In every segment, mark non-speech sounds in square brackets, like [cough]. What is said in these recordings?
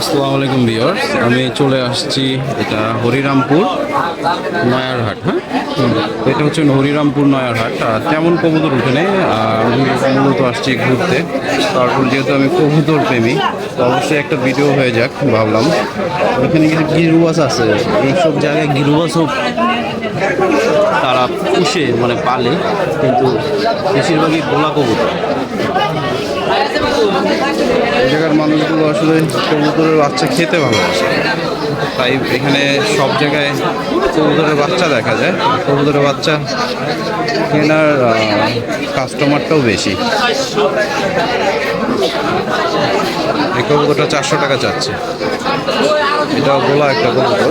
আসসালামু আলাইকুম বিয়ার্স আমি চলে আসছি এটা হরিরামপুর নয়ারহাট হ্যাঁ? এটা হচ্ছে হরিরামপুর নয়ারহাট তেমন কবুতর উঠে নেই মূলত আসছি ঘুরতে। তারপর যেহেতু আমি কবুতর প্রেমী, তো অবশ্যই একটা ভিডিও হয়ে যাক, ভাবলাম। এখানে কিছু গিরুবাস আছে, এইসব জায়গায় গিরুবাসও তারা পুষে মানে পালে, কিন্তু বেশিরভাগই গোলা কবুতর। জায়গার মানুষগুলো আসলে কবুতরের বাচ্চা খেতে ভালোবাসে। তাই এখানে সব জায়গায় কবুতরের বাচ্চা দেখা যায়। কবুতরের বাচ্চা কেনার কাস্টমারটাও বেশি। এই কবুতরটা চারশো টাকা চাচ্ছে। এটা গোলা একটা কবুতর।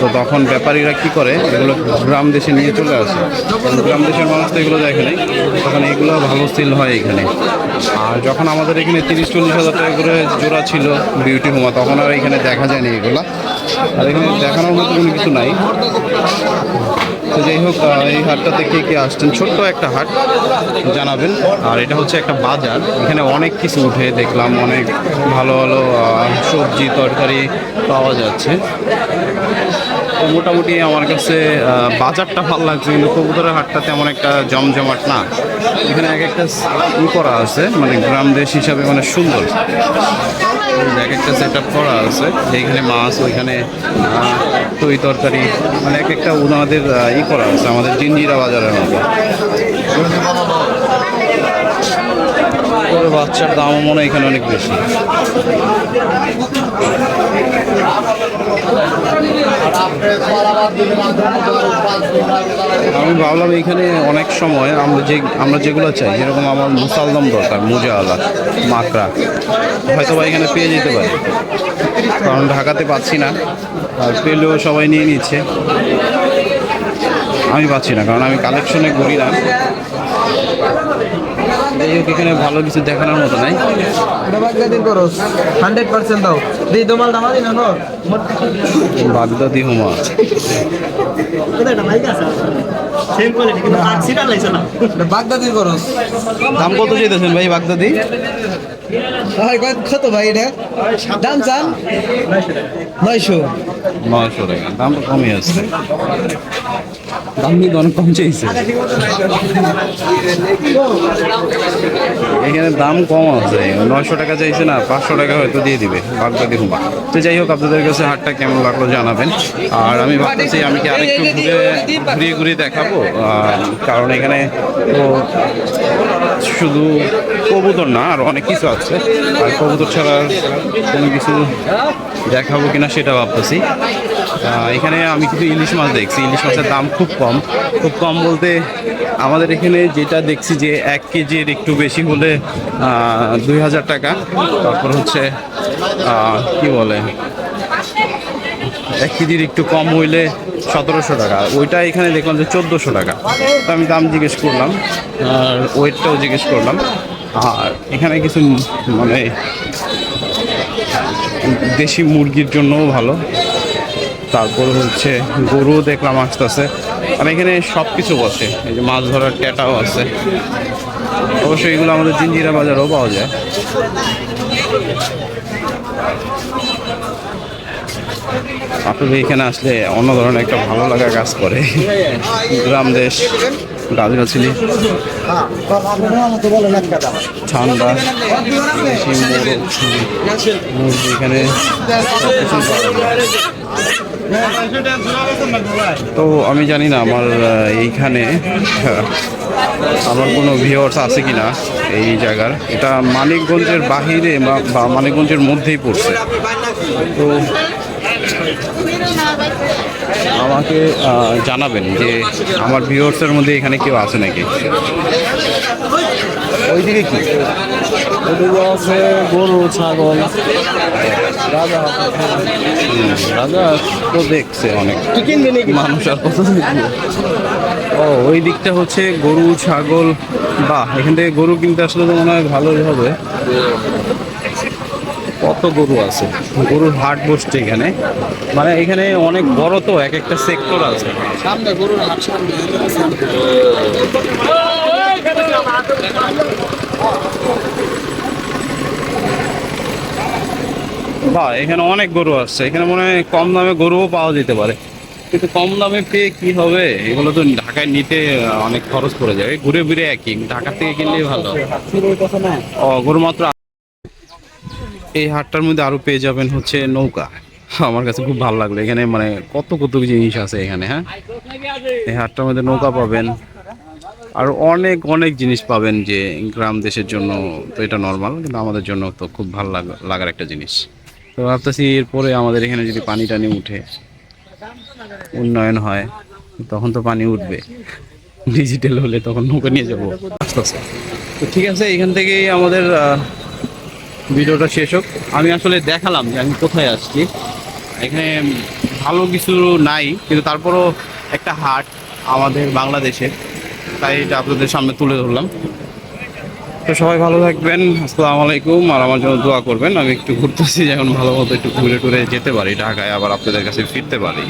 তো তখন ব্যাপারীরা কি করে, এগুলো গ্রাম দেশে নিয়ে চলে আসে। গ্রাম দেশের মানুষ তো এগুলো দেখে নেই। তখন এগুলো ভালো সেল হয় এখানে। আর যখন আমাদের এখানে তিরিশ, চল্লিশ হাজার টাকা করে জোড়া ছিল বিউটি হোমা, তখন আর এখানে দেখা যায়নি এগুলো। আর এখানে দেখানোর মতো কোনো কিছু নাই। তো যাই হোক এই হাটটাতে কে কে আসছেন, ছোট্ট একটা হাট জানাবেন। আর এটা হচ্ছে একটা বাজার। এখানে অনেক কিছু উঠে দেখলাম, অনেক ভালো ভালো সবজি, তরকারি পাওয়া যাচ্ছে। মোটামুটি আমার কাছে বাজারটা ভালো লাগছে, কিন্তু কবুতরের হাটটা তেমন একটা জমজমাট না। এখানে এক একটা ই করা আছে মানে গ্রাম দেশ হিসাবে মানে সুন্দর। এক একটা সেট আপ করা আছে, এইখানে মাছ, ওইখানে তৈ তরকারি মানে এক একটা ওনাদের ই করা আছে, আমাদের জিঞ্জিরা বাজারের মতো। বাচ্চার দামও মনে হয় এখানে অনেক বেশি। আমি ভাবলাম এখানে অনেক সময় আমরা যে আমরা যেগুলো চাই, যেরকম আমার মুসালদম দরকার মোজাওয়ালা মাকড়া হয়তো বা এখানে পেয়ে যেতে পারে। কারণ ঢাকাতে পাচ্ছি না, আর পেলেও সবাই নিয়ে নিচ্ছে। আমি পাচ্ছি না, কারণ আমি কালেকশনে ঘুরি না। যাই হোক এখানে ভালো কিছু দেখানোর মতো নাই। হান্ড্রেড পার্সেন্ট দাও। দিই তোমার দামা দিন বাগদাদি হুমা। এটা বাগদাদির খরচ দাম কত চাইতেছেন ভাই বাগদাদি ভাই কত- কত ভাই এটা? দাম চান? নয়শো। নয়শো টাকা। দাম তো কমই আছে। দাম কিন্তু অনেক কম চাইছে। এখানে দাম কম আছে। নয়শো টাকা চাইছে না পাঁচশো টাকা হয়তো দিয়ে দিবে। বাগদাদি হুমা। তো যাই হোক আপনাদের কাছে হাটটা কেমন লাগল জানাবেন। আর আমি ভাবতেছি আমি কি আরেকটু ঘুরে ঘুরিয়ে ঘুরিয়ে দেখাবো? কারণ এখানে তো শুধু কবুতর না আর অনেক কিছু আছে। আর কবুতর ছাড়া কোনো কিছু দেখাবো কিনা সেটা ভাবতেছি। এখানে আমি কিছু ইলিশ মাছ দেখছি। ইলিশ মাছের দাম খুব কম। খুব কম বলতে আমাদের এখানে যেটা দেখছি যে এক কেজির একটু বেশি হলে দুই হাজার টাকা। তারপর হচ্ছে কি বলে? এক কেজির একটু কম হইলে সতেরোশো টাকা। ওইটা এখানে দেখলাম যে চোদ্দোশো টাকা। তো আমি দাম জিজ্ঞেস করলাম, আর ওয়েটটাও জিজ্ঞেস করলাম। আর এখানে কিছু মানে দেশি মুরগির জন্যও ভালো। তারপর হচ্ছে গরুও দেখলাম আসতেছে। আর এখানে সব কিছু বসে। এই যে মাছ ধরার ট্যাটাও আছে। অবশ্যই এগুলো আমাদের জিঞ্জিরা বাজারেও পাওয়া যায়। আপনাদের এখানে আসলে অন্য ধরনের একটা ভালো লাগা কাজ করে। গ্রাম দেশ। গাছগাছালি। ঠান্ডা এখানে। তো আমি জানি না আমার এইখানে আমার কোনো ভিওর্স আছে কি না এই জায়গার। এটা মানিকগঞ্জের বাহিরে বা মানিকগঞ্জের মধ্যেই পড়ছে। তো আমাকে জানাবেন যে আমার ভিউয়ার্সের মধ্যে এখানে কেউ আছে নাকি? ওইদিকে কি? ওদিকে আছে গরু ছাগল। রাজা। রাজা তো দেখছে অনেক। মানুষ আর কত ও ওই দিকটা হচ্ছে গরু ছাগল। বা এখান থেকে গরু কিনতে আসলে তো মনে হয় ভালোই হবে। কত গরু আছে? গরুর হাট বসছে এখানে। মানে এখানে অনেক বড় তো এক একটা সেক্টর আছে। সামনে গরুর হাট সামনে বা এখানে অনেক গরু আসছে। এখানে মনে হয় কম দামে গরুও পাওয়া যেতে পারে। কিন্তু কম দামে পেয়ে কি হবে? এগুলো তো ঢাকায় নিতে অনেক খরচ পড়ে যাবে। ঘুরে ফিরে একই। ঢাকা থেকে কিনলেই ভালো। ও গরু মাত্র এই হাটটার মধ্যে আরও পেয়ে যাবেন হচ্ছে নৌকা। আমার কাছে খুব ভালো লাগল। এখানে মানে কত কত জিনিস আছে এখানে হ্যাঁ? এই হাটটার মধ্যে নৌকা পাবেন। আর অনেক অনেক জিনিস পাবেন যে গ্রাম দেশের জন্য তো এটা নর্মাল কিন্তু আমাদের জন্য তো খুব ভালো লাগ- লাগার একটা জিনিস। তো ভাবতেছি এরপরে আমাদের এখানে যদি পানি টানি উঠে, উন্নয়ন হয়, তখন তো পানি উঠবে। [laughs] ডিজিটাল হলে তখন নৌকা নিয়ে যাব। আস্তে আস্তে। তো ঠিক আছে, এখান থেকেই আমাদের ভিডিওটা শেষ হোক। আমি আসলে দেখালাম যে আমি কোথায় আসছি। এখানে ভালো কিছু নাই, কিন্তু তারপরও একটা হাট আমাদের বাংলাদেশের তাই এটা আপনাদের সামনে তুলে ধরলাম। তো সবাই ভালো থাকবেন, আসসালামু আলাইকুম। আর আমার জন্য দোয়া করবেন, আমি একটু ঘুরতেছি, যেমন ভালো মতো একটু ঘুরে টুরে যেতে পারি। ঢাকায় আবার আপনাদের কাছে ফিরতে পারি।